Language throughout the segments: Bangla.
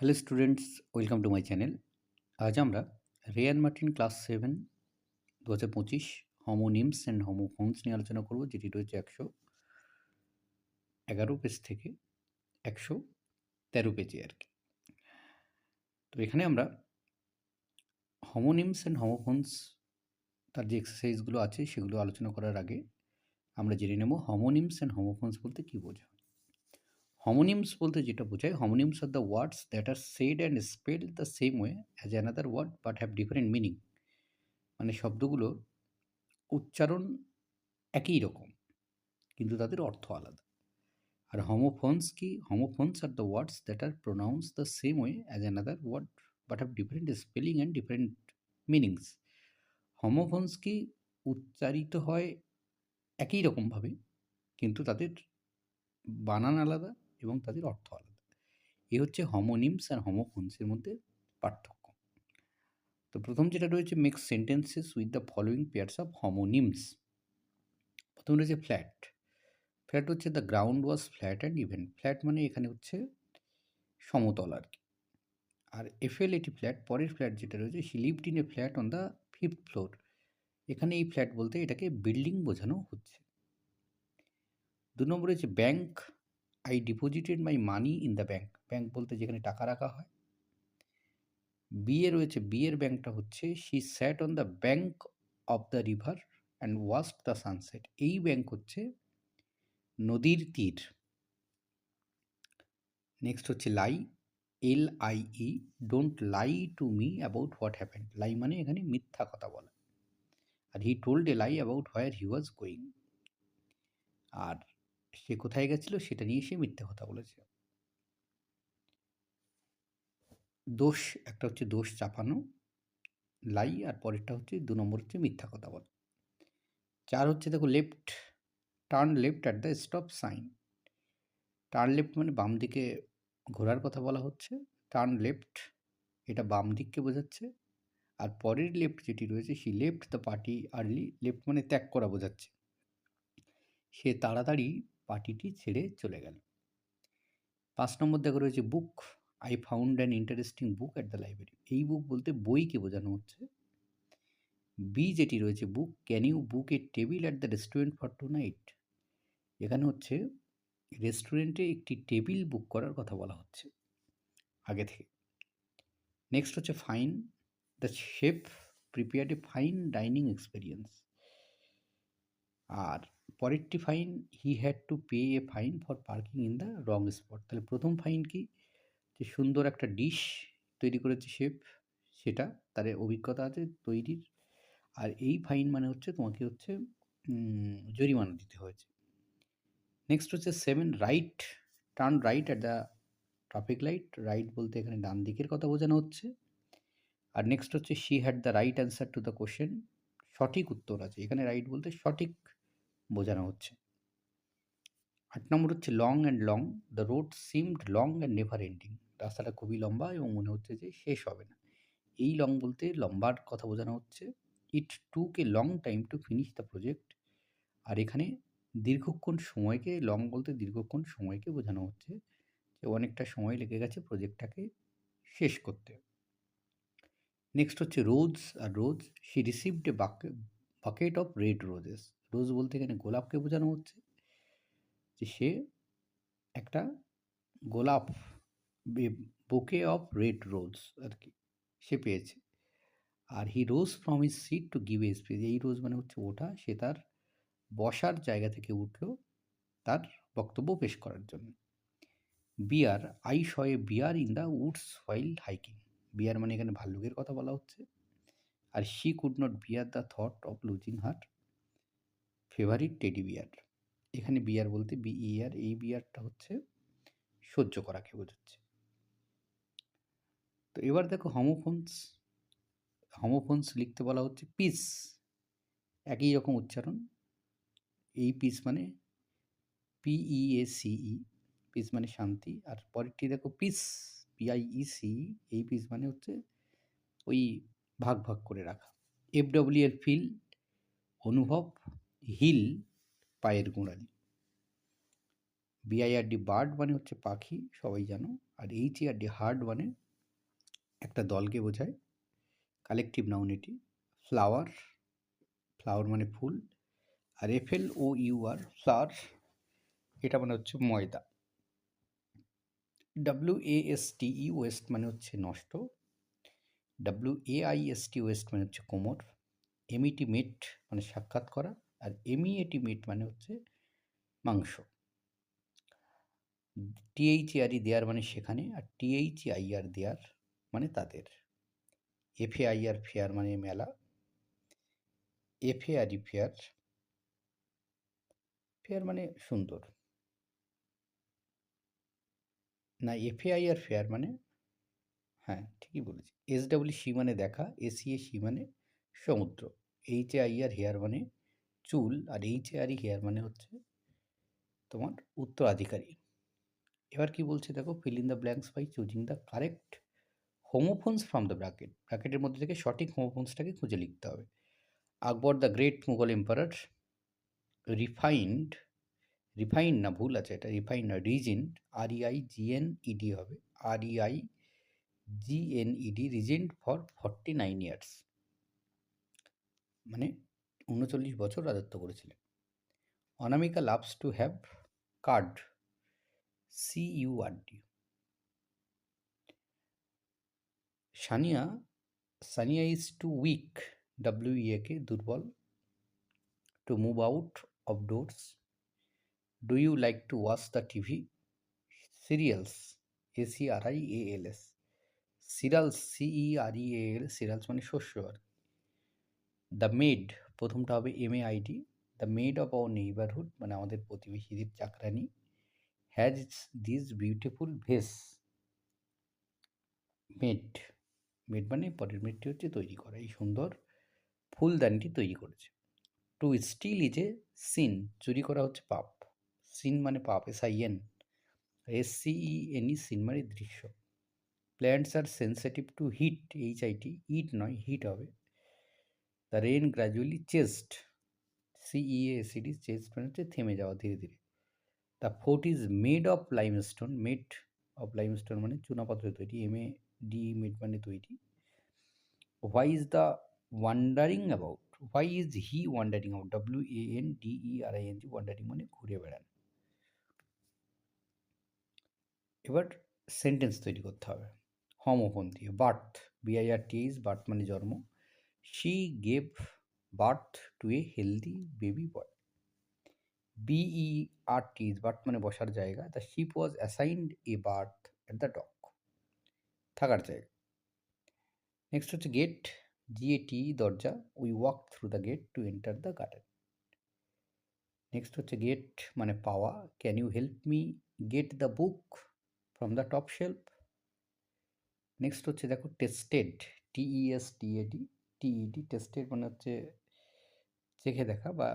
Hello students welcome to my channel আজ আমরা রেয়ান মার্টিন ক্লাস সেভেন দু হাজার পঁচিশ হোমোনিমস অ্যান্ড হোমোফোনস নিয়ে আলোচনা করব, যেটি রয়েছে একশো এগারো পেজ থেকে একশো তেরো পেজে আর কি। তো এখানে আমরা হোমোনিমস অ্যান্ড হোমোফোনস তার যে এক্সারসাইজগুলো আছে সেগুলো আলোচনা করার আগে আমরা জেনে নেব হোমোনিমস অ্যান্ড হোমোফোনস বলতে কী বোঝায়। Homonyms বলতে যেটা বোঝায়, homonyms are the words that are said and spell the same way as another word but have different meaning মানে শব্দগুলো উচ্চারণ একই রকম, কিন্তু তাদের অর্থ আলাদা। আর হোমোফোনস কি? Homophones are the words that are pronounce the same way as another word but have different spelling and different meanings homophones কি? উচ্চারিত হয় একই রকমভাবে, কিন্তু তাদের বানান আলাদা এবং তাদের অর্থ আলাদা। এ হচ্ছে হোমোনিমস আর হোমোফোনসের মধ্যে পার্থক্য। তো প্রথম যেটা রয়েছে makes sentences with the following pairs of homonyms প্রথম রয়েছে ফ্ল্যাট ফ্ল্যাট হচ্ছে the ground was flat and even flat মানে এখানে হচ্ছে সমতল আর কি। আর এফএল এটি ফ্ল্যাট পরের ফ্ল্যাট যেটা রয়েছে he lived in a flat on the fifth floor এখানে এই ফ্ল্যাট বলতে এটাকে বিল্ডিং বোঝানো হচ্ছে। দু নম্বর হচ্ছে bank I deposited my money in the bank bank বলতে যেখানে টাকা রাখা হয়। বিয়ে রয়েছে বিয়ের ব্যাংকটা হচ্ছে she sat on the bank of the river and watched the sunset এই ব্যাংক হচ্ছে নদীর তীর। নেক্সট হচ্ছে lie L I E don't lie to me about what happened lie মানে এখানে মিথ্যা কথা বলা। আর he told a lie about where he was going আর সে কোথায় গেছিল সেটা নিয়ে সে মিথ্যে কথা বলেছে। দোষ, একটা হচ্ছে দোষ চাপানো, লাই, আর পরেরটা হচ্ছে দু নম্বর হচ্ছে মিথ্যা কথা বলা। চার হচ্ছে দেখো left turn left at the stop sign turn left মানে বাম দিকে ঘোরার কথা বলা হচ্ছে। টার্ন লেফট এটা বাম দিককে বোঝাচ্ছে। আর পরের লেফট যেটি রয়েছে she left the party early left মানে ত্যাগ করা বোঝাচ্ছে। সে তাড়াতাড়ি পার্টিটি ছেড়ে চলে গেল। পাঁচ নম্বর দেখা রয়েছে book I found an interesting book at the library এই বুক বলতে বইকে বোঝানো হচ্ছে। বি যেটি রয়েছে book can you book a table at the restaurant for tonight এখানে হচ্ছে রেস্টুরেন্টে একটি টেবিল বুক করার কথা বলা হচ্ছে আগে থেকে। নেক্সট হচ্ছে fine the chef prepared a fine dining experience আর পরেরটি fine he had to pay a fine for parking in the wrong spot তাহলে প্রথম ফাইন কি? যে সুন্দর একটা ডিশ তৈরি করেছে শেফ সেটা, তার অভিজ্ঞতা আছে তৈরির। আর এই ফাইন মানে হচ্ছে তোমাকে হচ্ছে জরিমানা দিতে হয়েছে। নেক্সট হচ্ছে seven right turn right at the traffic light right বলতে এখানে ডান দিকের কথা বোঝানো হচ্ছে। আর নেক্সট হচ্ছে she had the right answer to the question সঠিক উত্তর আছে। এখানে রাইট বলতে সঠিক বোঝানো হচ্ছে। আট নম্বর হচ্ছে long and long the road seemed long and never ending রাস্তাটা খুবই লম্বা এবং মনে হচ্ছে যে শেষ হবে না। এই লং বলতে লম্বার কথা বোঝানো হচ্ছে। It took a long time to finish the project আর এখানে দীর্ঘক্ষণ সময়কে লং বলতে দীর্ঘক্ষণ সময়কে বোঝানো হচ্ছে যে অনেকটা সময় লেগে গেছে প্রজেক্টটাকে শেষ করতে। নেক্সট হচ্ছে rose R rose she received a bucket of red roses rose বলতে এখানে গোলাপকে বোঝানো হচ্ছে, যে সে একটা গোলাপ বুকে অফ রেড রোজ আর কি সে পেয়েছে। আর he rose from his seat to give a speech এই রোজ মানে হচ্ছে ওঠা সে তার বসার জায়গা থেকে উঠল তার বক্তব্য পেশ করার জন্য। Bear I saw bear in the woods while hiking bear মানে এখানে ভাল্লুকের কথা বলা হচ্ছে। আর she could not bear the thought of losing her favourite teddy bear এখানে বিয়ার বলতে বিইআর এই বিয়ারটা হচ্ছে সহ্য করাকে বোঝাচ্ছে। তো এবার দেখো হোমোফোনস হোমোফোনস লিখতে বলা হচ্ছে পিস একই রকম উচ্চারণ। এই পিস মানে পিইএসিই পিস মানে শান্তি। আর পরেরটি দেখো পিস পিআইইসি এই পিস মানে হচ্ছে ওই ভাগ ভাগ করে রাখা। এফ ডব্লিউ এল ফিল অনুভব হিল পায়ের গোড়ালি। বিআইআরডি বার্ড মানে হচ্ছে পাখি, সবাই জানো। আর এইচএআরডি হার্ড মানে একটা দলকে বোঝায়। কালেকটিভ নাউন এটি। ফ্লাওয়ার ফ্লাওয়ার মানে ফুল। আর FL O U R flour এটা মানে হচ্ছে ময়দা। W A S T E waste মানে হচ্ছে নষ্ট। W A I S T waist মানে হচ্ছে কোমর। এমইটি মেট মানে সাক্ষাৎ করা। আর এমইএটি মেট মানে হচ্ছে মাংস। টিএইচএআরই দেয়ার মানে সেখানে আর টিএইচআইআর দেয়ার মানে তাদের। এফএআইআর ফেয়ার মানে মেলা। এফএআরই ফেয়ার। ফেয়ার মানে সুন্দর। না এফএআইআর ফেয়ার মানে হ্যাঁ ঠিকই বলেছি। এস ডাব্লিউ সি মানে দেখা এসিএ সি মানে সমুদ্র। H A I R hair মানে চুল আর এইচ এ আর হেয়ার মানে হচ্ছে তোমার উত্তরাধিকারী। এবার কি বলছে দেখো fill in the blanks by choosing the correct homophones from the bracket ব্র্যাকেটের মধ্যে থেকে সঠিক হোমোফোনসটাকে খুঁজে লিখতে হবে। Akbar the great Mughal emperor refined refined না ভুল আছে এটা রিফাইন্ড না regent R E I G N E D হবে। আর E I G N E D regent for forty nine years মানে উনচল্লিশ বছর রাজত্ব করেছিলেন। Anamika loves to have card C U R D Sania Sania is too weak W K দুর্বল, to move out of doors, do you like to watch the TV serials A C R I A L S serials CE R E L serials মানে শস্য আর দ্য মেড প্রথমটা হবে M A I D the maid of our neighbourhood মানে আমাদের প্রতিবেশীদের চাকরানি has this beautiful vase made made মানে পরের মেডটি হচ্ছে তৈরি করা, এই সুন্দর ফুলদানিটি তৈরি করেছে। To steal is a sin চুরি করা হচ্ছে পাপ। সিন মানে পাপ S I N S C E N E scene দৃশ্য। Plants are sensitive to heat H I T hit নয় হিট হবে। The rain gradually chest C E A S E D chest মানে হচ্ছে থেমে যাওয়া ধীরে ধীরে। The fort is made of limestone made of limestone মানে চুনাপাথরে তৈরি এম এ ডি মেড মানে তৈরি। Why is the wandering about why is he wandering out W A N D E R I N G wandering মানে ঘুরে বেড়ান। এবার সেন্টেন্স তৈরি করতে হবে। হোমোফোন দিয়ে বার্থ বিআইআর টিএইচ বার্থ মানে জন্ম। She gave birth to a healthy baby boy BE R TH berth মানে বসার জায়গা। The ship was assigned a berth at the dock থাকার জায়গা। নেক্সট হচ্ছে গেট জিএটি দরজা। We walk through the gate to enter the garden next হচ্ছে গেট মানে পাওয়া। Can you help me get the book from the top shelf next হচ্ছে দেখো tested TES TAD TED tasted মানে হচ্ছে চেখে দেখা বা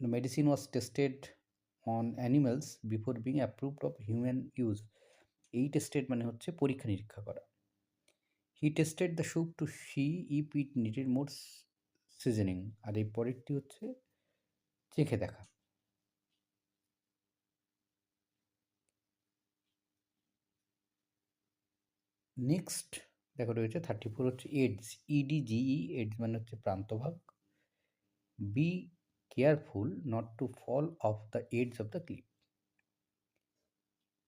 medicine was tested on animals before being approved of human use এই টেস্টেড মানে হচ্ছে পরীক্ষা নিরীক্ষা করা। He tasted the soup to see if it needed more seasoning আর এই পরেরটি হচ্ছে চেখে দেখা। নেক্সট দেখো রয়েছে থার্টি ফোর হচ্ছে এডস ইডিজিই এডস মানে হচ্ছে প্রান্তভাগ। Be careful not to fall off the edges of the cliff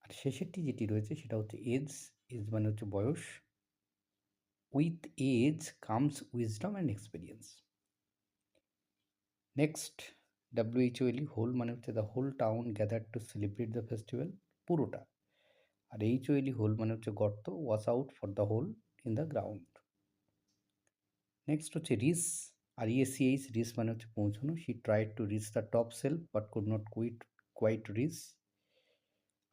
আর শেষেরটি যেটি রয়েছে সেটা হচ্ছে এজ এজ মানে হচ্ছে বয়স। With age comes wisdom and experience next W H O L E whole মানে হচ্ছে the whole town gather to celebrate the festival পুরোটা। আর H O L E hole মানে হচ্ছে গর্ত wash out for the hole in the ground next হচ্ছে রিস, আর E A C H reach মানে হচ্ছে পৌঁছানো। She tried to reach the top shelf but could not quite quite reach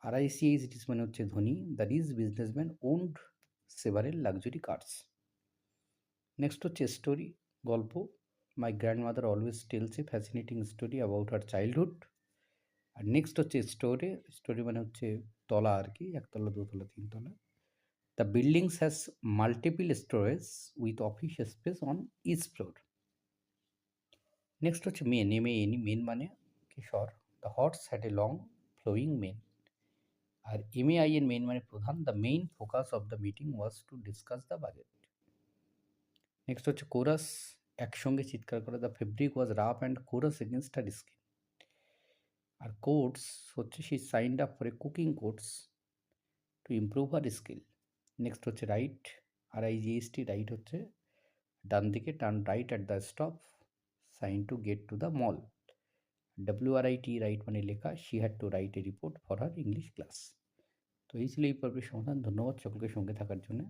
R I C H rich মানে হচ্ছে ধনী। The rich businessman owned several luxury cars next হচ্ছে স্টোরি গল্প। My grandmother always tells a fascinating story about her childhood R next হচ্ছে স্টোরে স্টোরি মানে হচ্ছে তলা আর কি, একতলা, দুতলা, তিনতলা। The buildings has multiple storage with office space on each floor next হচ্ছে mane M A N E mane মানে কিশোর the horse had a long flowing mane R M A I N main মানে প্রধান। The main focus of the meeting was to discuss the budget next হচ্ছে কোরাস একসঙ্গে চিৎকার করে। The fabric was rough and coarse against our skin R course হচ্ছে she signed up for a cooking course to improve our skill next হচ্ছে right R I G H T right হচ্ছে ডান দিকে turn right at the stop sign to get to the mall W R I T write মানে লেখা she had to write a report for her English class তো এই ছিল এই পর্বের সমাধান। ধন্যবাদ সকলকে সঙ্গে থাকার জন্য।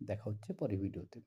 দেখা হচ্ছে পরের ভিডিওতে